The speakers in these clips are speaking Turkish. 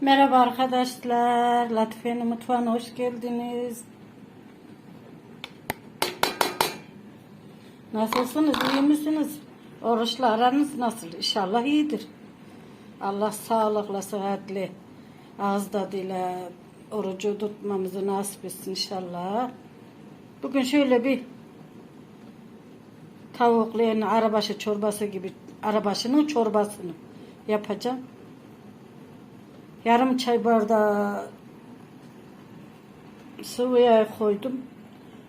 Merhaba arkadaşlar. Latife'nin mutfağına hoş geldiniz. Nasılsınız? İyi misiniz? Oruçla aranız nasıl? İnşallah iyidir. Allah sağlıkla, sıhhatle, ağız tadıyla orucu tutmamızı nasip etsin inşallah. Bugün şöyle bir tavuklu yani arabaşı çorbası gibi arabaşının çorbasını yapacağım. Yarım çay bardağı sıvı yağ koydum.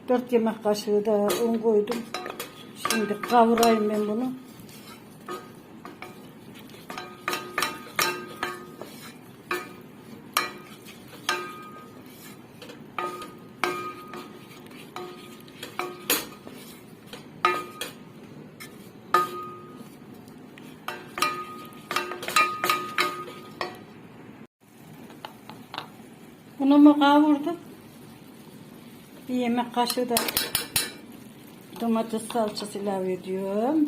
Dört yemek kaşığı da un koydum. Şimdi kavurayım ben bunu. Unumu kavurdum. Bir yemek kaşığı da domates salçası ilave ediyorum.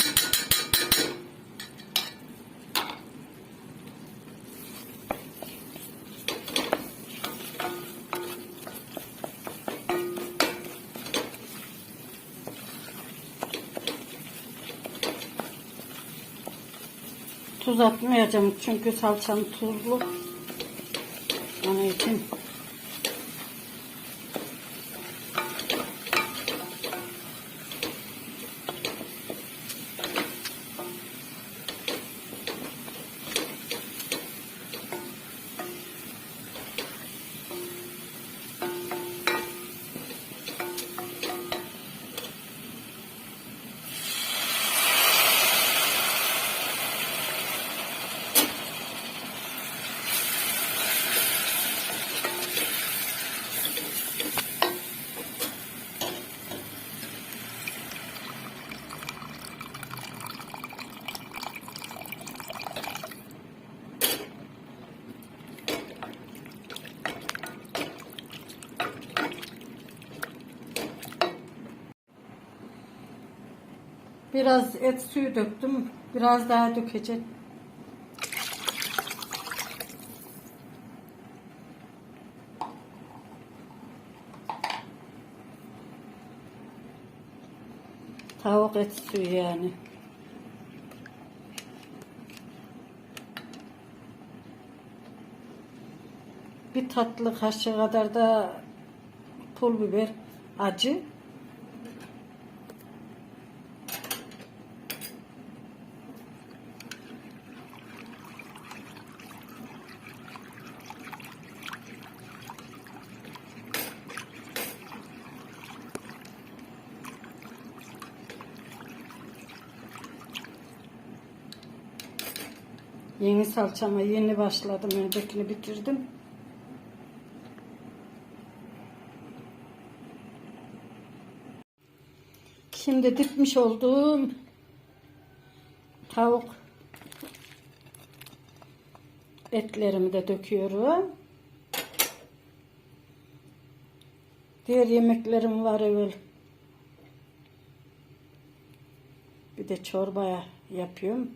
Tuz atmayacağım çünkü salçam tuzlu. Onun için Biraz et suyu döktüm. Biraz daha dökeceğim. Tavuk et suyu yani. Bir tatlı kaşığı kadar da pul biber acı. Yeni salçama yeni başladım. Öncekini bitirdim. Şimdi dipmiş olduğum tavuk etlerimi de döküyorum. Diğer yemeklerim var evvel. Bir de çorbaya yapıyorum.